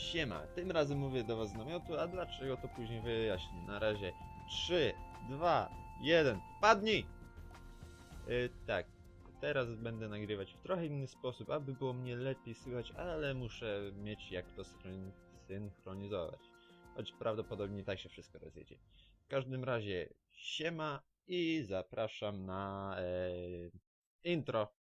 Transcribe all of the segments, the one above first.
Siema, tym razem mówię do was z namiotu, a dlaczego to później wyjaśnię. Na razie 3, 2, 1, padnij! Yy, tak, teraz będę nagrywać w trochę inny sposób, aby było mnie lepiej słychać, ale muszę mieć jak to synchron- synchronizować. Choć prawdopodobnie tak się wszystko rozjedzie. W każdym razie, siema i zapraszam na e, intro.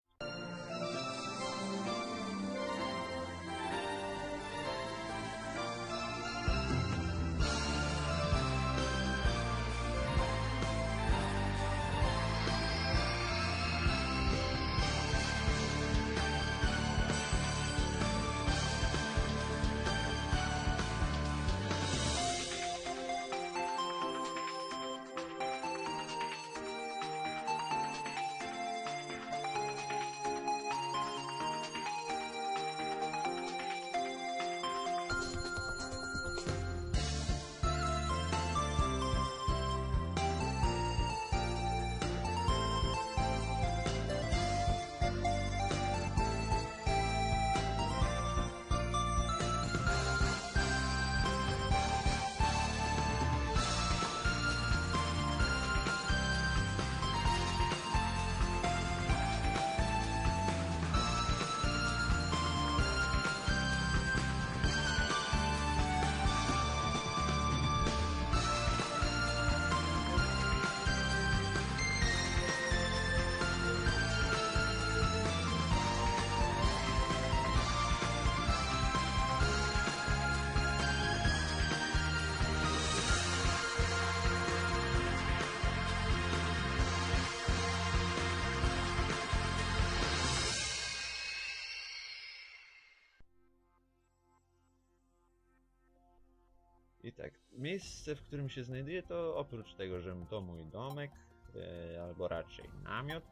Miejsce, w którym się znajduję, to oprócz tego, że to mój domek, e, albo raczej namiot,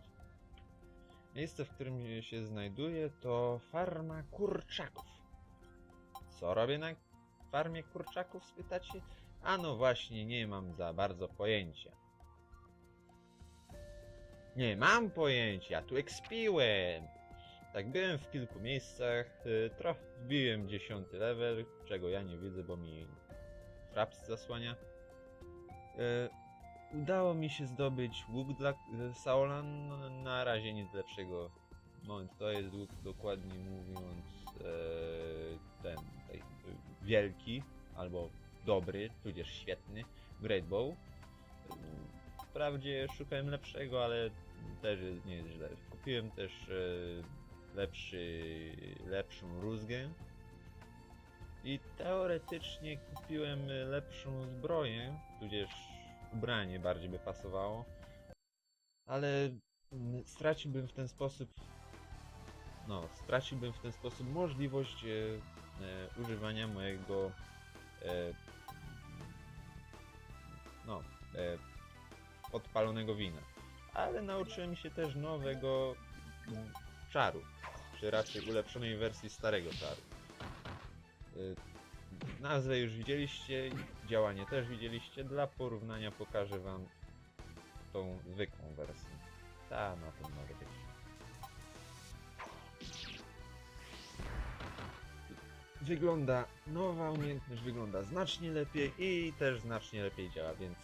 miejsce, w którym się znajduję, to farma kurczaków. Co robię na farmie kurczaków, spytacie? A no właśnie, nie mam za bardzo pojęcia. Nie mam pojęcia, tu ekspiłem. Tak, byłem w kilku miejscach, y, trochę wbiłem dziesiąty level, czego ja nie widzę, bo mi fraps zasłania. E, udało mi się zdobyć łuk dla e, Saulan, no, na razie nic lepszego. Moment, to jest łuk dokładnie mówiąc e, ten, tej, wielki, albo dobry, tudzież świetny, Great Bow. Wprawdzie szukałem lepszego, ale też nie jest źle. Kupiłem też lepszy, lepszą rózgę. I teoretycznie kupiłem e, lepszą zbroję, tudzież ubranie bardziej by pasowało. Ale mm, straciłbym w ten sposób. No, straciłbym w ten sposób możliwość e, e, używania mojego. E, no, e, podpalonego wina. Ale nauczyłem się też nowego mm, czaru, czy raczej ulepszonej wersji starego czaru. Y, Nazwę już widzieliście, działanie też widzieliście. Dla porównania pokażę wam tą zwykłą wersję. Ta na tym może. Wygląda, nowa umiejętność wygląda znacznie lepiej i też znacznie lepiej działa, więc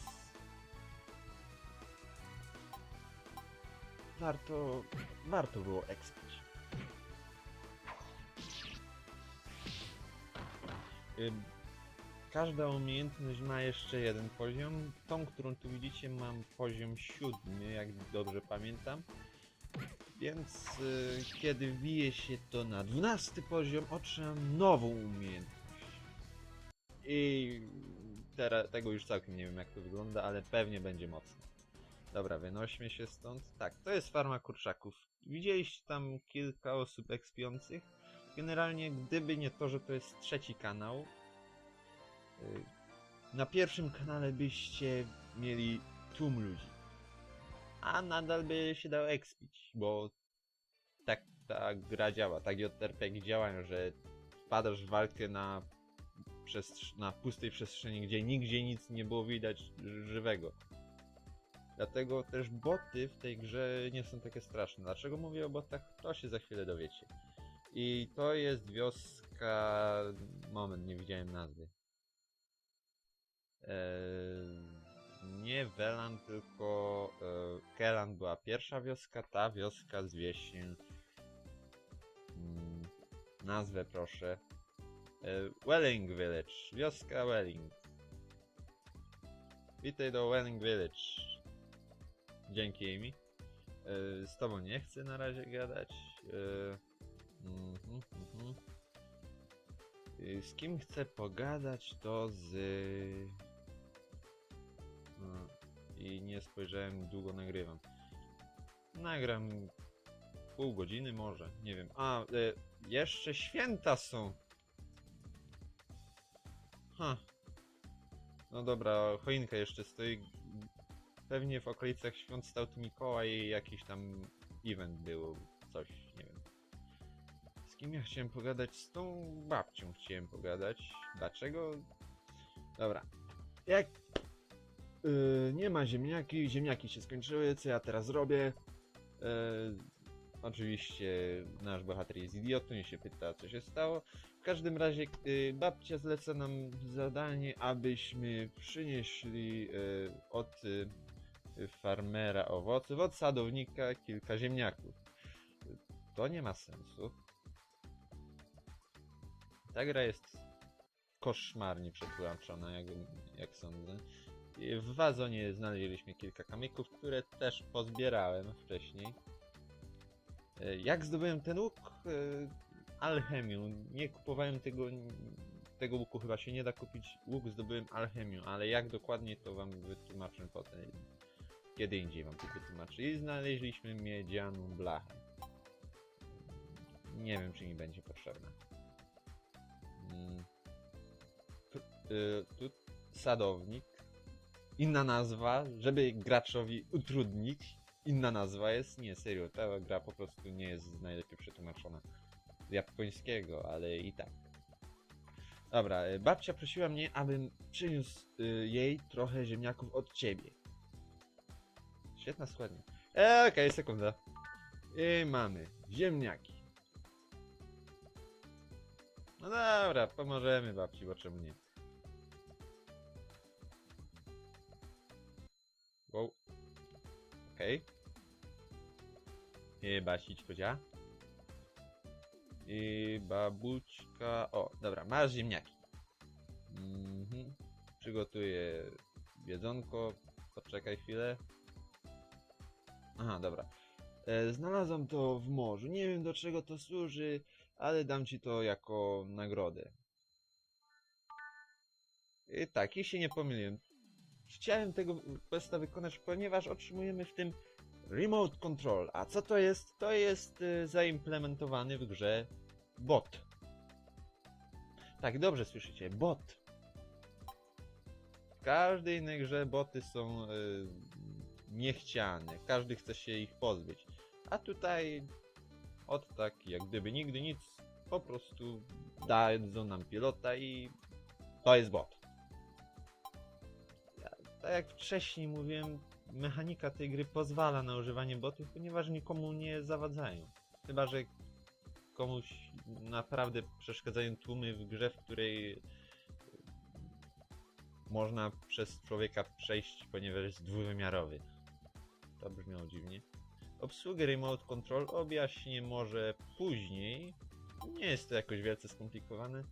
warto, warto było expić. Każda umiejętność ma jeszcze jeden poziom. Tą, którą tu widzicie, mam poziom siódmy, jak dobrze pamiętam. Więc y, kiedy wbije się to na 12 poziom, otrzymam nową umiejętność. I teraz tego już całkiem nie wiem jak to wygląda, ale pewnie będzie mocno. Dobra, wynośmy się stąd. Tak, to jest farma kurczaków. Widzieliście tam kilka osób ekspiących. Generalnie, gdyby nie to, że to jest trzeci kanał, na pierwszym kanale byście mieli tłum ludzi. A nadal by się dało expić, bo tak ta gra działa, tak JRPG działają, że wpadasz w walkę na, na pustej przestrzeni, gdzie nigdzie nic nie było widać żywego. Dlatego też boty w tej grze nie są takie straszne. Dlaczego mówię o botach? To się za chwilę dowiecie. I to jest wioska... Moment, nie widziałem nazwy. Eee, nie Welan, tylko e, Kelan była pierwsza wioska, ta wioska zwie się... Mm, nazwę proszę. E, Welling Village, wioska Welling. Witaj do Welling Village. Dzięki Amy. E, z tobą nie chcę na razie gadać. E, mhm, mhm. E, Z kim chcę pogadać to z... I nie spojrzałem długo nagrywam. Nagram pół godziny może, nie wiem. A, e, jeszcze święta są. Ha. No dobra, choinka jeszcze stoi. Pewnie w okolicach świąt stał tu Mikołaj i jakiś tam event był, coś, nie wiem. Z kim ja chciałem pogadać? Z tą babcią chciałem pogadać. Dlaczego? Dobra. Jak Yy, nie ma ziemniaki, ziemniaki się skończyły, co ja teraz robię? Yy, oczywiście nasz bohater jest idiotą i się pyta, co się stało. W każdym razie yy, babcia zleca nam zadanie, abyśmy przynieśli yy, od yy, farmera owoców, od sadownika kilka ziemniaków. To nie ma sensu. Ta gra jest koszmarnie przetłumaczona, jak, jak sądzę. W wazonie znaleźliśmy kilka kamyków, które też pozbierałem wcześniej. E, Jak zdobyłem ten łuk? E, Alchemią. Nie kupowałem tego, tego łuku, chyba się nie da kupić. Łuk zdobyłem alchemią, ale jak dokładnie to wam wytłumaczę potem. Kiedy indziej wam to wytłumaczę. I znaleźliśmy miedzianą blachę. Nie wiem, czy mi będzie potrzebna. Mm. Tu, y, tu sadownik. Inna nazwa, żeby graczowi utrudnić. Inna nazwa jest, nie serio, ta gra po prostu nie jest najlepiej przetłumaczona z japońskiego, ale i tak. Dobra, y, babcia prosiła mnie, abym przyniósł y, jej trochę ziemniaków od ciebie. Świetna składnia. Eee, okej, sekunda. I mamy ziemniaki. No dobra, pomożemy babci, bo czemu nie? Okej. Basiczko dzia. I babućka... O, dobra, masz ziemniaki. Mhm. Przygotuję jedzonko. Poczekaj chwilę. Aha, dobra. E, znalazłam to w morzu. Nie wiem do czego to służy, ale dam ci to jako nagrodę. I tak, i się nie pomyliłem. Chciałem tego questa wykonać, ponieważ otrzymujemy w tym Remote Control. A co to jest? To jest y, zaimplementowany w grze bot. Tak, dobrze słyszycie, bot. W każdej innej grze boty są y, niechciane. Każdy chce się ich pozbyć. A tutaj od tak, jak gdyby nigdy nic, po prostu dadzą nam pilota i to jest bot. Tak jak wcześniej mówiłem, mechanika tej gry pozwala na używanie botów, ponieważ nikomu nie zawadzają. Chyba, że komuś naprawdę przeszkadzają tłumy w grze, w której można przez człowieka przejść, ponieważ jest dwuwymiarowy. To brzmiało dziwnie. Obsługę Remote Control objaśnię może później. Nie jest to jakoś wielce skomplikowane.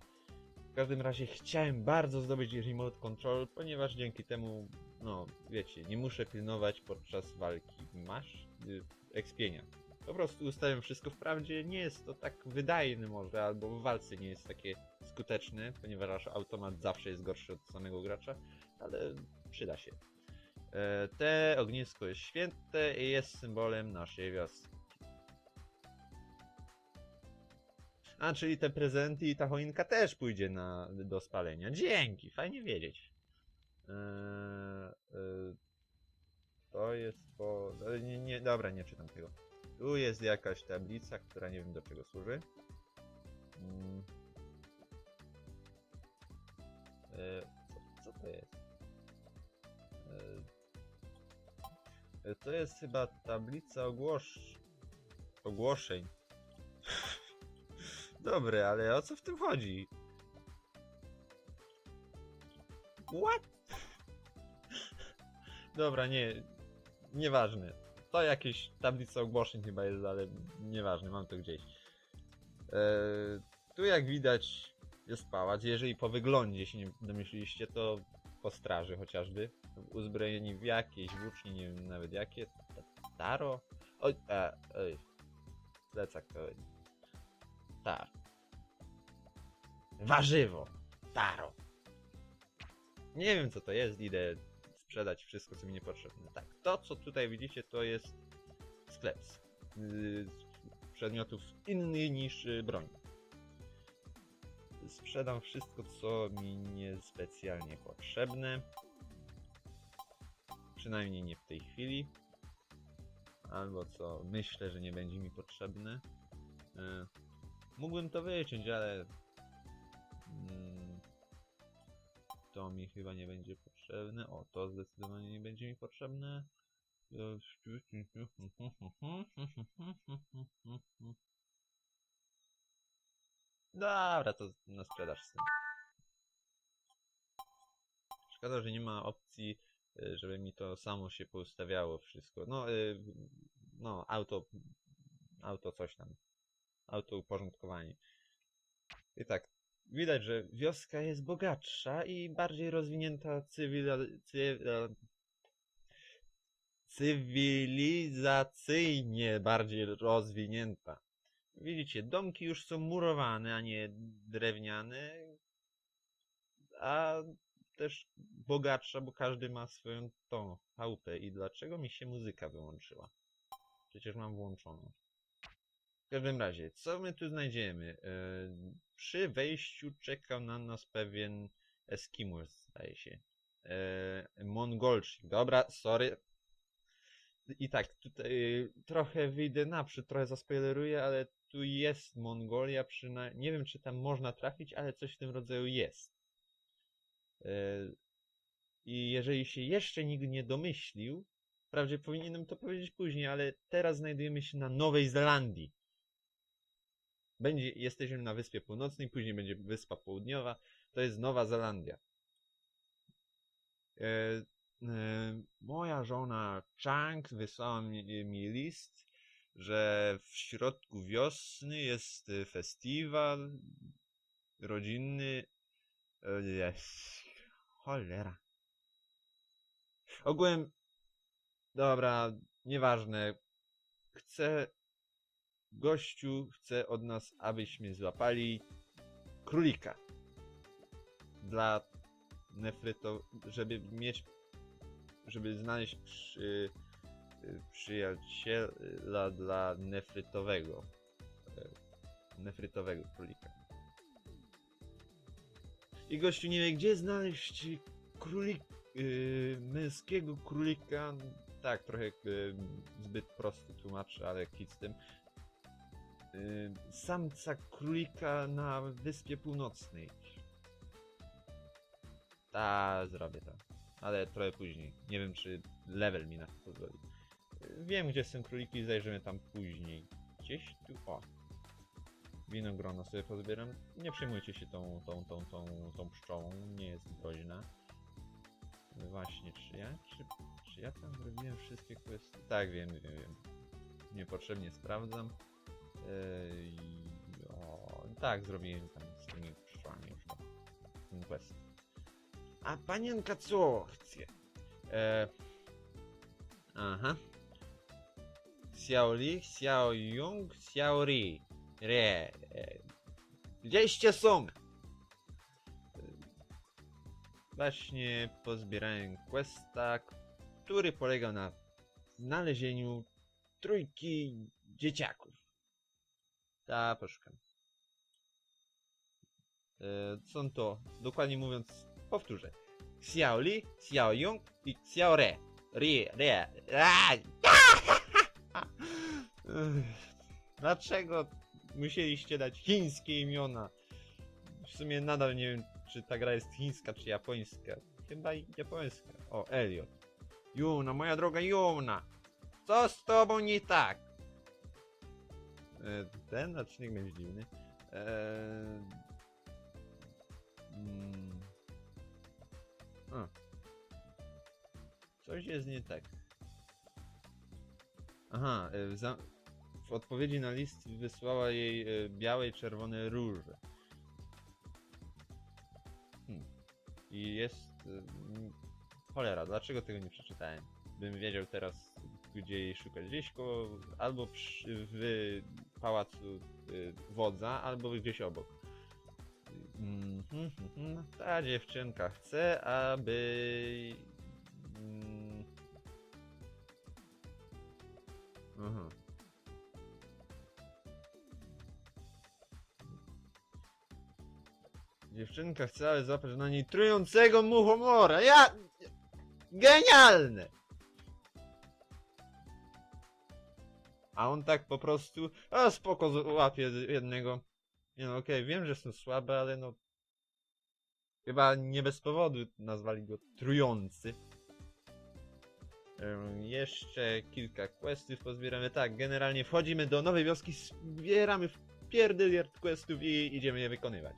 W każdym razie chciałem bardzo zdobyć Remote Control, ponieważ dzięki temu, no wiecie, nie muszę pilnować podczas walki. Masz y, ekspienia. Po prostu ustawiam wszystko wprawdzie, nie jest to tak wydajne może, albo w walce nie jest takie skuteczne, ponieważ automat zawsze jest gorszy od samego gracza, ale przyda się. E, Te ognisko jest święte i jest symbolem naszej wioski. A, czyli te prezenty i ta choinka też pójdzie na, do spalenia. Dzięki, fajnie wiedzieć. Eee, to jest po... e, Nie, nie, dobra, nie czytam tego. Tu jest jakaś tablica, która nie wiem do czego służy. Mm. E, co, co to jest? To jest chyba tablica ogłosz... ogłoszeń. Dobre, ale o co w tym chodzi? What? Dobra, nie. Nieważne. To jakieś tablica ogłoszeń chyba jest, ale nieważne, mam to gdzieś. Eee, tu jak widać jest pałac. Jeżeli po wyglądzie się nie domyśliliście, to po straży chociażby. Uzbrojeni w jakieś włócznie, nie wiem nawet jakie. Taro? Oj, e, oj. Plecak to... Tar. Warzywo. Taro. Nie wiem co to jest, idę sprzedać wszystko co mi niepotrzebne. Tak, to co tutaj widzicie to jest sklep z przedmiotów innych niż y, broń. Sprzedam wszystko co mi niespecjalnie potrzebne. Przynajmniej nie w tej chwili. Albo co myślę, że nie będzie mi potrzebne. Mógłbym to wyciąć, ale mm, to mi chyba nie będzie potrzebne. O, to zdecydowanie nie będzie mi potrzebne. Dobra, to na sprzedaż z tym. Szkoda, że nie ma opcji, żeby mi to samo się poustawiało wszystko. No, y, no, auto, auto coś tam. Auto uporządkowanie. I tak, widać, że wioska jest bogatsza i bardziej rozwinięta cywila, cywilizacyjnie bardziej rozwinięta. Widzicie, domki już są murowane, a nie drewniane, a też bogatsza, bo każdy ma swoją tą chałupę. I dlaczego mi się muzyka wyłączyła? Przecież mam włączoną. W każdym razie, co my tu znajdziemy? E, przy wejściu czekał na nas pewien Eskimos, zdaje się. E, Mongolczyk. Dobra, sorry. I tak, tutaj trochę wyjdę naprzód, trochę zaspoileruję, ale tu jest Mongolia, przynajmniej nie wiem czy tam można trafić, ale coś w tym rodzaju jest. E, I jeżeli się jeszcze nikt nie domyślił, wprawdzie powinienem to powiedzieć później, ale teraz znajdujemy się na Nowej Zelandii. Będzie, jesteśmy na Wyspie Północnej, później będzie Wyspa Południowa, to jest Nowa Zelandia. E, e, moja żona Chang wysłała mi, mi list, że w środku wiosny jest festiwal rodzinny. E, Jest. Cholera. Ogółem, dobra, nieważne. Chcę, gościu chce od nas, abyśmy złapali królika. Dla nefryto, żeby mieć, żeby znaleźć przy, przyjaciela dla nefrytowego, e, nefrytowego królika. I gościu nie wie, gdzie znaleźć królik, yy, męskiego królika. Tak, trochę yy, zbyt prosty tłumacz, ale kit z tym. Yy, samca królika na Wyspie Północnej. Ta, zrobię to. Ale trochę później. Nie wiem, czy level mi na to pozwoli. Yy, Wiem, gdzie są króliki, zajrzymy tam później. Gdzieś tu, o. Winogrona sobie pozbieram. Nie przejmujcie się tą, tą, tą, tą, tą pszczołą, nie jest groźna. Właśnie, czy ja, czy, czy ja tam zrobiłem wszystkie questy? Tak, wiem, wiem, wiem. Niepotrzebnie sprawdzam. Yy, o, tak, zrobiłem tam z tymi pszczołami już to. Quest. A panienka co chce? E, aha. Xiao Li, Xiao Ri. Re. e, Gdzieście są? Właśnie pozbierałem questa, który polegał na znalezieniu trójki dzieciaków. Ta, poszukam. E, Są to, dokładnie mówiąc, powtórzę. Xiao Li, Xiao Jung i Xiao Re. Ri, Re. A! Ech, Dlaczego musieliście dać chińskie imiona? W sumie nadal nie wiem, czy ta gra jest chińska, czy japońska. Chyba japońska. O, Elliot. Juna, moja droga Juna! Co z tobą nie tak? E, Ten odcinek będzie dziwny. Eee... Mm. A. Coś jest nie tak. Aha, e, w, za... w odpowiedzi na list wysłała jej e, białe i czerwone róże. Hmm. I jest... e, Cholera, dlaczego tego nie przeczytałem? Bym wiedział teraz, gdzie jej szukać. Gdzieś koło, albo przy, w pałacu y, wodza, albo gdzieś obok. Mhm, mhm. Ta dziewczynka chce, aby... Mm. Aha. Dziewczynka chce, ale złapać na niej trującego muchomora. Ja... Genialne! A on tak po prostu, a spoko, łapie jednego. Nie no, okej, wiem, że są słabe, ale no... Chyba nie bez powodu nazwali go trujący. Em, Jeszcze kilka questów pozbieramy. Tak, generalnie wchodzimy do nowej wioski, zbieramy pierdyliard questów i idziemy je wykonywać.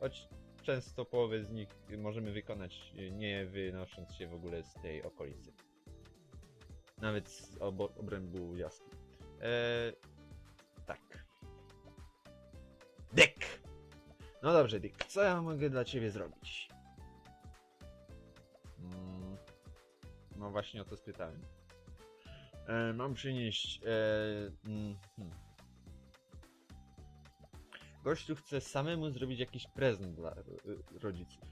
Choć często połowę z nich możemy wykonać nie wynosząc się w ogóle z tej okolicy. Nawet z obrębu jaskini. Eee, tak. Dick! No dobrze, Dick, co ja mogę dla ciebie zrobić? Mm, no właśnie o to spytałem. E, mam przynieść. E, mm, hmm. Gościu chce samemu zrobić jakiś prezent dla e, rodziców.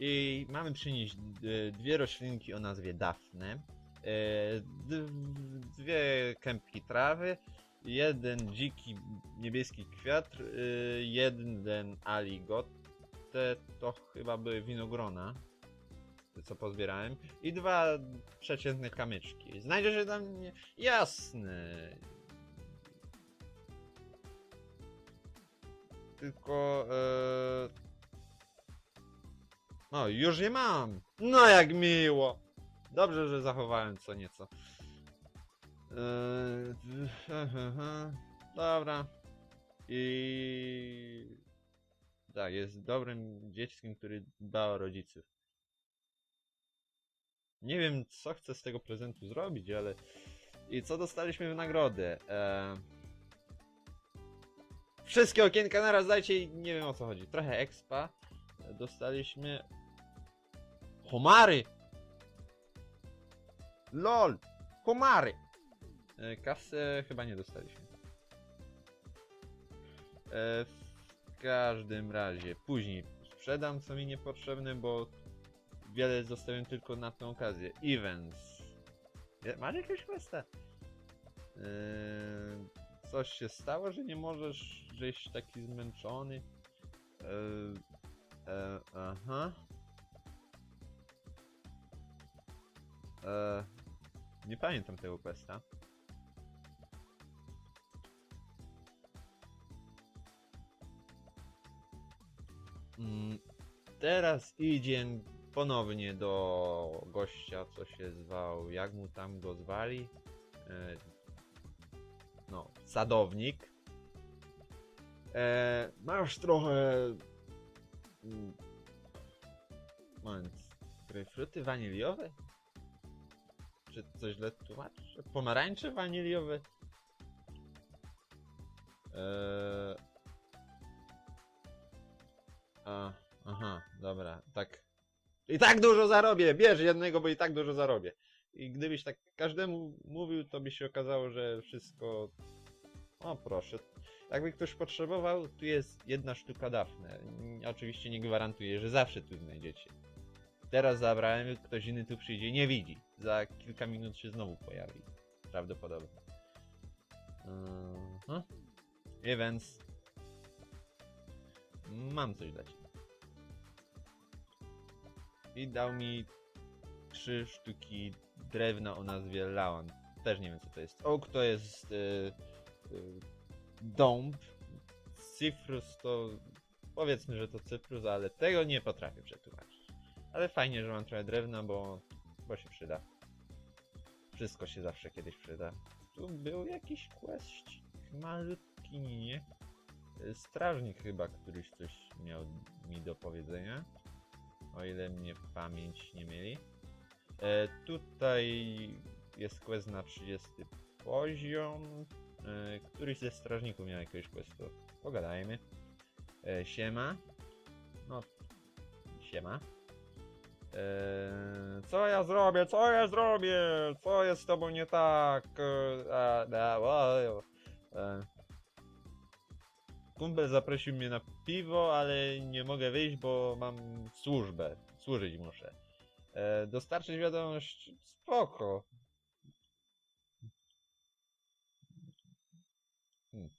I mamy przynieść e, dwie roślinki o nazwie Dafne, e, dwie kępki trawy, jeden dziki niebieski kwiat, e, jeden aligote, to chyba były winogrona, co pozbierałem, i dwa przeciętne kamyczki. Znajdziesz je tam? Nie... Jasne. Tylko... E... No, już je mam! No jak miło! Dobrze, że zachowałem co nieco. Eee, Dobra. I... Tak, jest dobrym dzieckiem, który dba o rodziców. Nie wiem, co chcę z tego prezentu zrobić, ale... I co dostaliśmy w nagrodę? Eee... Wszystkie okienka naraz dajcie i nie wiem o co chodzi. Trochę expa. Dostaliśmy... Homary! LOL! Homary! E, Kasę chyba nie dostaliśmy. E, w każdym razie, później sprzedam co mi niepotrzebne, bo wiele zostawiam tylko na tę okazję. Events. Masz jakiegoś questa? E, coś się stało, że nie możesz, żeś taki zmęczony? E, e, aha. E, nie pamiętam tego questa. Mm, Teraz idzie ponownie do gościa, co się zwał, jak mu tam go zwali? E, no, sadownik. E, masz trochę... Moment, grejpfruty waniliowe? Czy coś źle tłumaczę? Pomarańcze waniliowe? Eee... A, aha, dobra, tak. I tak dużo zarobię! Bierz jednego, bo i tak dużo zarobię. I gdybyś tak każdemu mówił, to by się okazało, że wszystko... O, proszę. Jakby ktoś potrzebował, tu jest jedna sztuka dafne. Oczywiście nie gwarantuję, że zawsze tu znajdziecie. Teraz zabrałem, ktoś inny tu przyjdzie, nie widzi. Za kilka minut się znowu pojawi. Prawdopodobnie. Mhm. Events. Mam coś dla ciebie. I dał mi trzy sztuki drewna o nazwie Laon. Też nie wiem co to jest. Oak to jest y, y, dąb. Cyprus to powiedzmy, że to cyprus, ale tego nie potrafię przetłumaczyć. Ale fajnie, że mam trochę drewna, bo, bo się przyda. Wszystko się zawsze kiedyś przyda. Tu był jakiś questik malutki, nie? strażnik chyba któryś coś miał mi do powiedzenia. O ile mnie pamięć nie mieli. E, tutaj jest quest na 30 poziom. E, któryś ze strażników miał jakiegoś questu. Pogadajmy. E, siema. No, siema. Eee, co ja zrobię? Co ja zrobię? Co jest z tobą nie tak? Eee, a, a, a, e. Kumpel zaprosił mnie na piwo, ale nie mogę wyjść, bo mam służbę. Służyć muszę. E, dostarczyć wiadomość? Spoko. Hmm.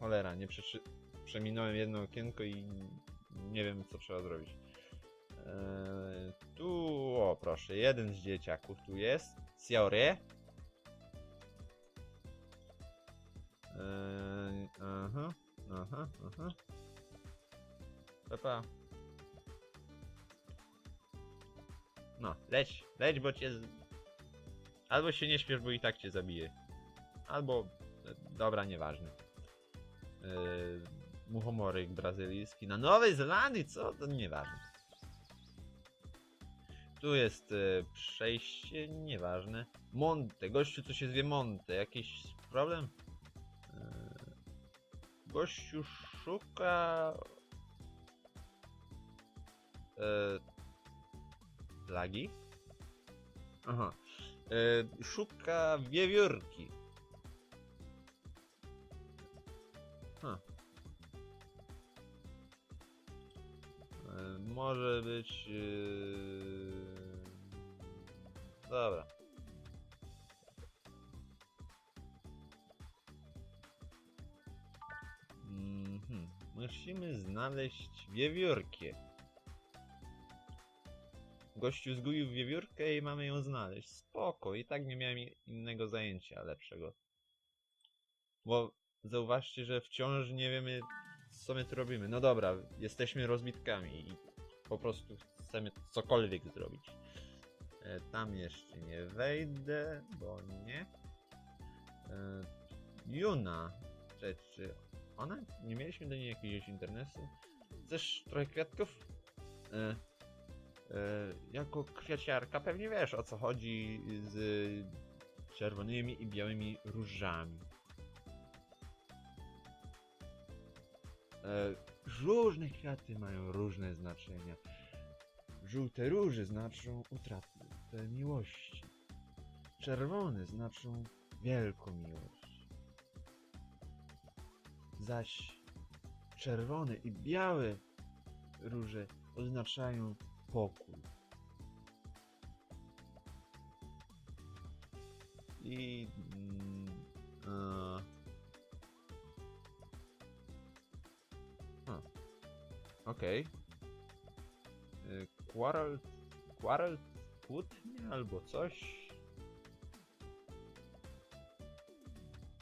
Cholera, nie przeczy... przeminąłem jedno okienko i nie wiem co trzeba zrobić. Eee, tu, o proszę, jeden z dzieciaków tu jest. Siore. Eee, aha, aha, aha. Pepa. No, leć, leć, bo cię... z- Albo się nie śpiesz, bo i tak cię zabije. Albo... e, Dobra, nieważne. Eee, muchomoryk brazylijski na Nowej Zelandii, co? To nieważne. Tu jest e, przejście, nieważne. Monte, gościu co się zwie Monte, jakiś problem? E, gościu szuka... E, flagi? Aha. E, szuka wiewiórki. Może być. Yy... Dobra. Mhm. Musimy znaleźć wiewiórkę. Gościu zgubił wiewiórkę i mamy ją znaleźć. Spoko, i tak nie miałem innego zajęcia lepszego. Bo zauważcie, że wciąż nie wiemy, co my tu robimy. No dobra, jesteśmy rozbitkami po prostu chcemy cokolwiek zrobić. E, tam jeszcze nie wejdę, bo nie. E, Juna. Czy, ona? Nie mieliśmy do niej jakiegoś internetu? Chcesz trochę kwiatków? E, jako kwiaciarka pewnie wiesz o co chodzi z czerwonymi i białymi różami. Różne kwiaty mają różne znaczenia. Żółte róże znaczą utratę miłości. Czerwone znaczą wielką miłość. Zaś czerwone i białe róże oznaczają pokój. I. Mm, Okej. Y, Quarrel. Quarrel kłótnia albo coś.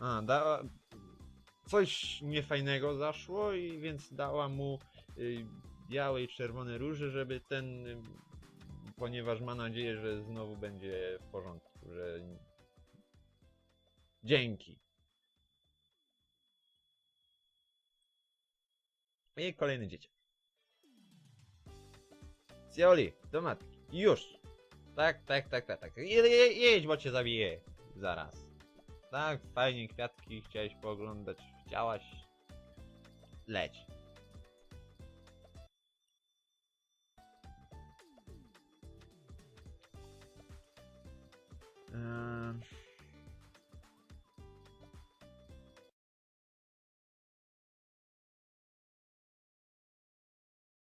A, da. Coś niefajnego zaszło i więc dała mu y, białe i czerwone róże, żeby ten. Ponieważ ma nadzieję, że znowu będzie w porządku, że. Dzięki. I kolejny dzieciak. Cioli, do matki. Już. Tak, tak, tak, tak, tak. Je, jedź, bo cię zabiję. Zaraz. Tak, fajnie, kwiatki chciałeś pooglądać. Chciałaś. Leć. Um...